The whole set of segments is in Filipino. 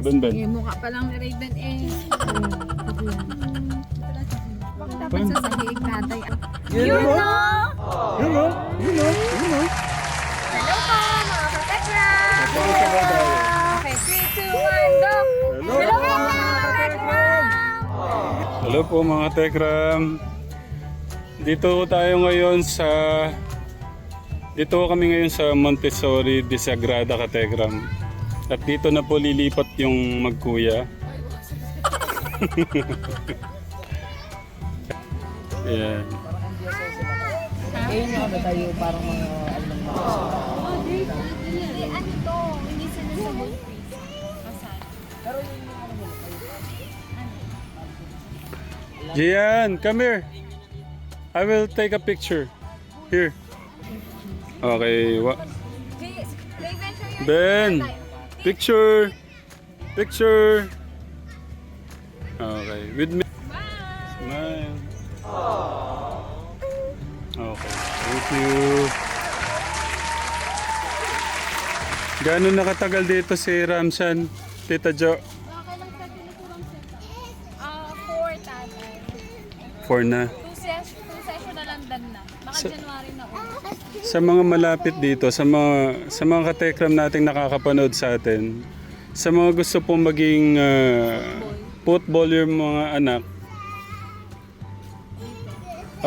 Ben Ben. Yung mukha pa lang ni Raven eh. Bakit dapat sa sahig tatay? O. no! Yun o. Yun o. Yun o. Hello po mga katekram! Tayo. Okay, 3, 2, 1, go! Hello. Po mga katekram! Hello po mga Tekram. Dito tayo ngayon sa dito kami ngayon sa Montessori de Sagrada Katekram. At dito na po lilipat yung magkuya. Ayan. Ayun nga ba tayo parang mga ano mga Hindi, ano to? Hindi sila sa boat Kasal. Gian, come here. I will take a picture. Here. Okay. Your ben, picture. Picture. Okay. With me. Smile. Okay. Thank you. Gano'n nakatagal dito si Ramsan, Tita Jo? Okay lang sa tinuturang set. Ah, four na. Na. Baka January na ulit. Sa mga malapit dito, sa mga sa mga katekram nating nakakapanood sa atin, sa mga gusto pong maging ah, football yung mga anak,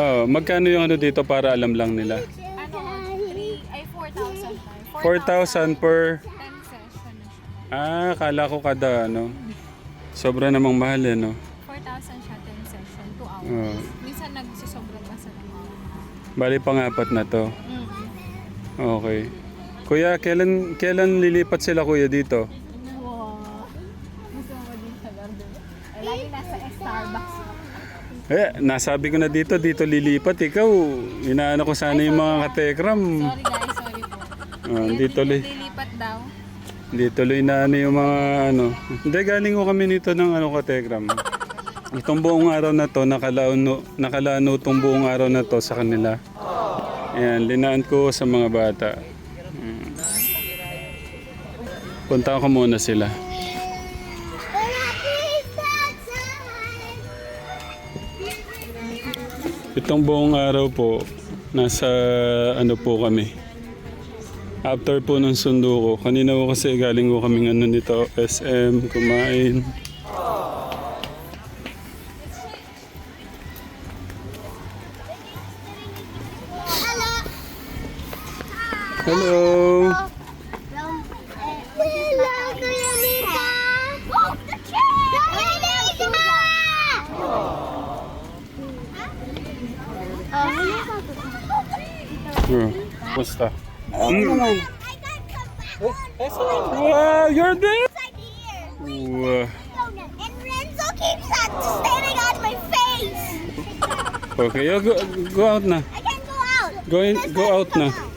oh, magkano yung ano dito para alam lang nila? Ano, three, ay 4,000 tayo. 4,000 per... 10 session na siya. Ah, kala ko kada ano. Sobra namang mahal eh, no? 2 hours. Oh. Minsan nagsusobra pa sa lang. Bali pang-apat na to. Mm. Okay. Kuya, kailan kailan lilipat sila kuya dito? Wow. Gusto mo din sa garden? Ay, lagi nasa Starbucks. Eh, nasabi ko na dito, dito lilipat. Ikaw, inaano ko sana yung mga katekram. Sorry guys, sorry po. Ah, hindi tuloy, Lilipat daw. hindi tuloy na ano yung mga ano. Hindi, galing ko kami nito ng ano katekram. Itong buong araw na to, nakalano, nakalano itong buong araw na to sa kanila. Ayan, linaan ko sa mga bata. Mm. Punta ko muna sila. Itong buong araw po, nasa ano po kami. After po ng sundo ko, kanina ko kasi galing ko kaming ano nito, SM, kumain. Hello! Hello, Kuya Mika! Oh, the Kuya Mika! Oh, Basta. I got some Wow, you're there! back here. Wow. And Renzo keeps on staring on my face. Okay, oh, go, go out na. I can't go out. Go, in, go out na. Oh.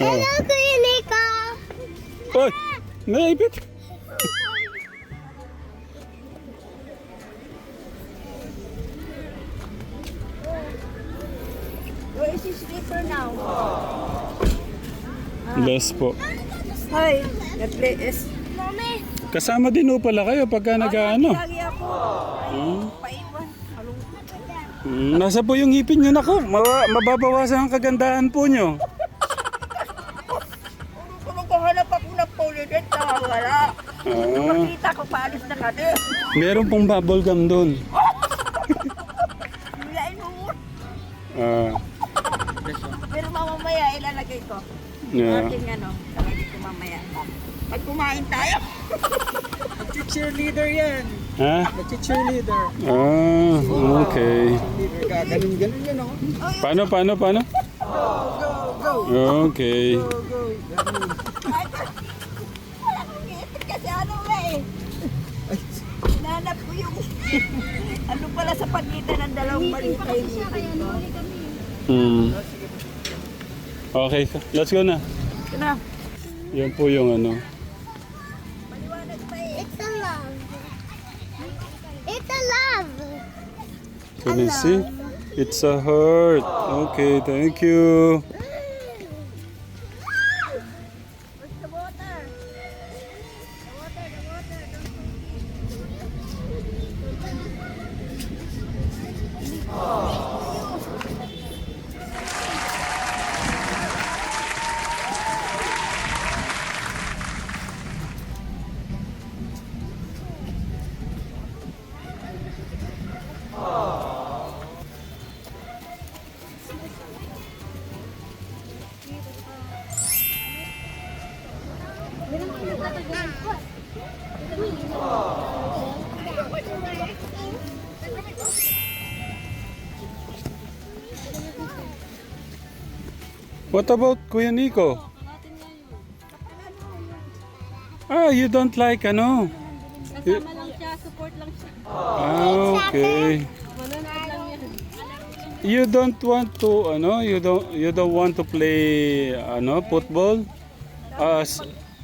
Hello, Kuya Mika. Oy! Naipit! Where is his slipper now? Less po. Hi, nag-play is Mommy. Kasama din po pala kayo pagka nag-ano. lagi ako. Hmm? Paiwan. Hmm, Nasa po yung ngipin nyo nako. Ma- mababawasan ang kagandahan po nyo. Ah, Kita ko paalis na kami. meron pong bubble gum doon. Hilain mo. Ah, Pero mamamaya ilalagay ko. yeah. Ating ano, lalagay ko mamaya. Pag kumain tayo. cheerleader yan. Ha? Nag-cheerleader. Ah, okay. Ganun, ganun yan, oh. Paano, paano, paano? Okay. Wala akong ano pala sa pagitan ng dalawang balita yung ngipin ko. Hmm. Okay, let's go na. Ano? Yan po yung ano. It's a love. It's a love. Can you see? It's a heart. Okay, thank you. What about Kuya Nico? Ah, you don't like ano? Kasama lang siya, support lang siya. Ah, okay. You don't want to ano, you don't you don't want to play ano, football? Uh, s-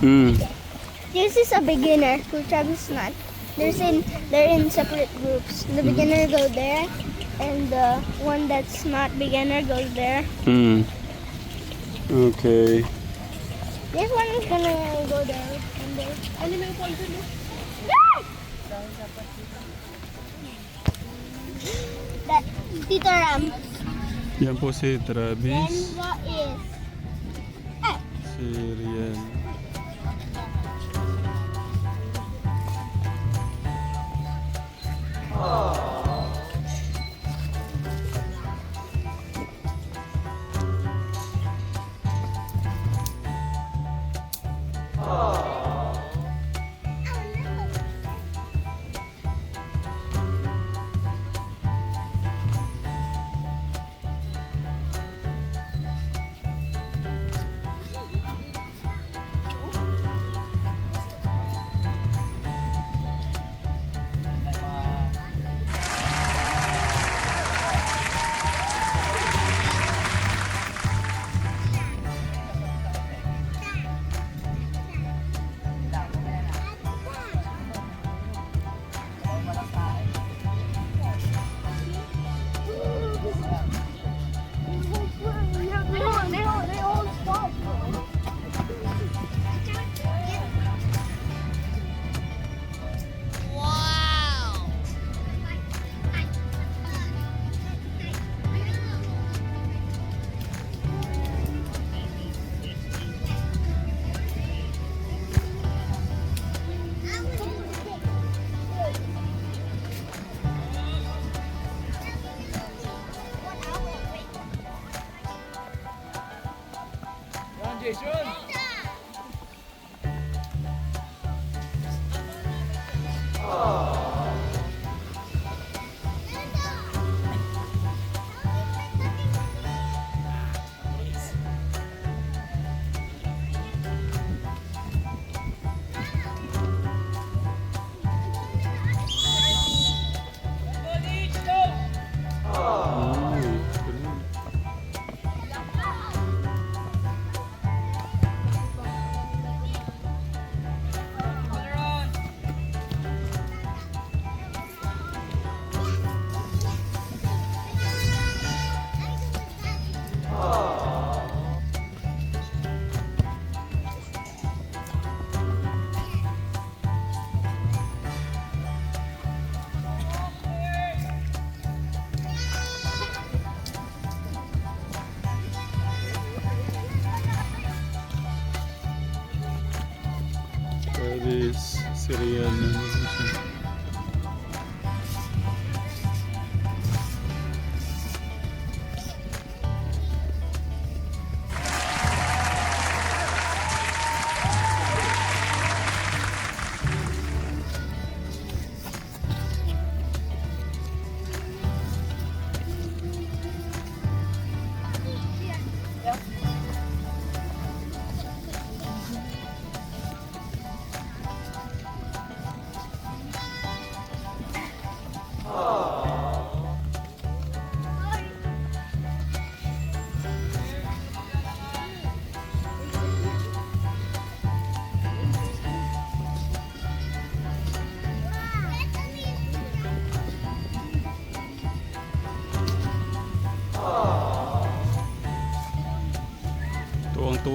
Hmm. This is a beginner who Travis not. There's in they're in separate groups. The beginner go there, and the one that's not beginner goes there. Hmm. Okay. This one is gonna go there. And there. Ano yung poison? That Tita Ram. Yan po si Then Travis. what is? Si Rian. Travis.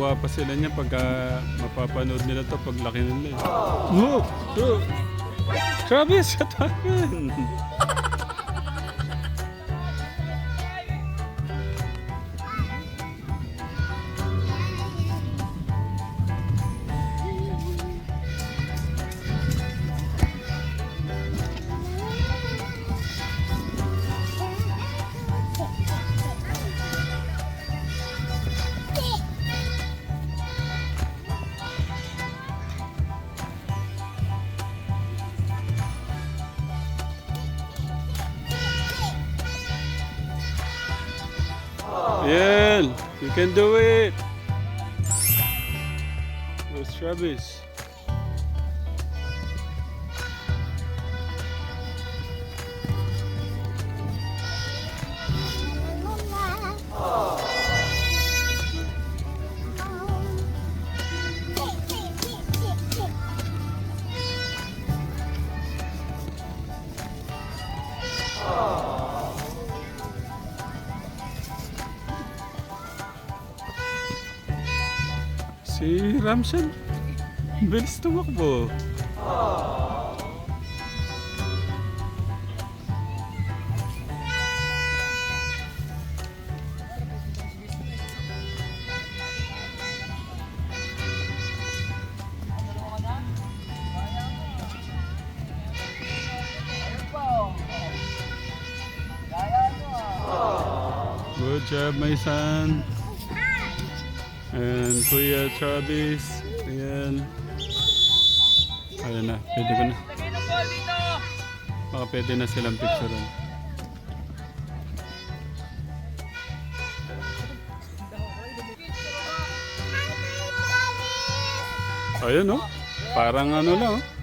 Matutuwa pa sila niya pagka mapapanood nila to pag laki nila. Look! Look! Travis, what happened? You can do it. Where's Travis? Si Ramshan. Bilis tumakbo. Good job, my son. And Kuya Travis. Ayan. Ayan na, pwede ko na. Baka pwede na silang picturean. Ayun oh. Parang ano lang oh.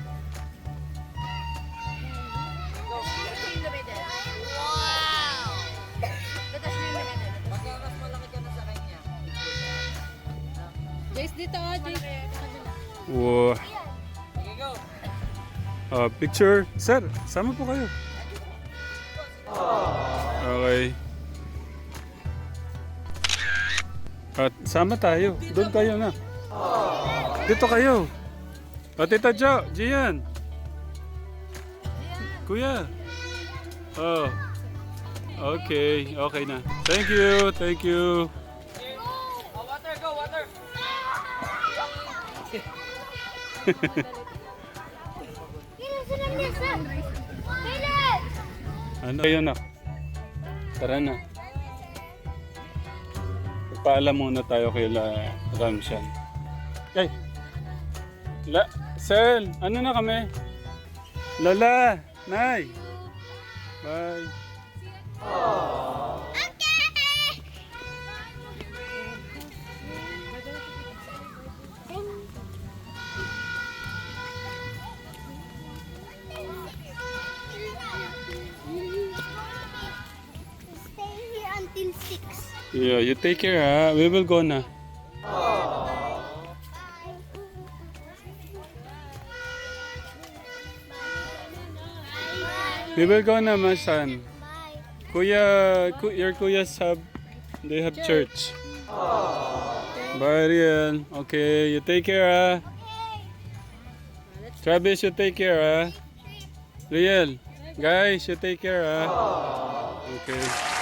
Ah, picture. Sir, sama po kayo. Okay. At sama tayo. Doon kayo na. Dito kayo. O, Tita Jo, Gian. Kuya. Oh. Okay, okay na. Thank you, thank you. Ano yun na? Tara na. Paalam muna tayo kay La Ramshan. Ay! La... Sel! Ano na kami? Lola! Nay! Bye! Stay Yeah, you take care ha. We will go na. We will go na, my son. Kuya, ku, your kuya's have, they have church. Bye, Riel. Okay, you take care, ah. Travis, you take care, ah. Riel, guys, you take care, ah. Okay.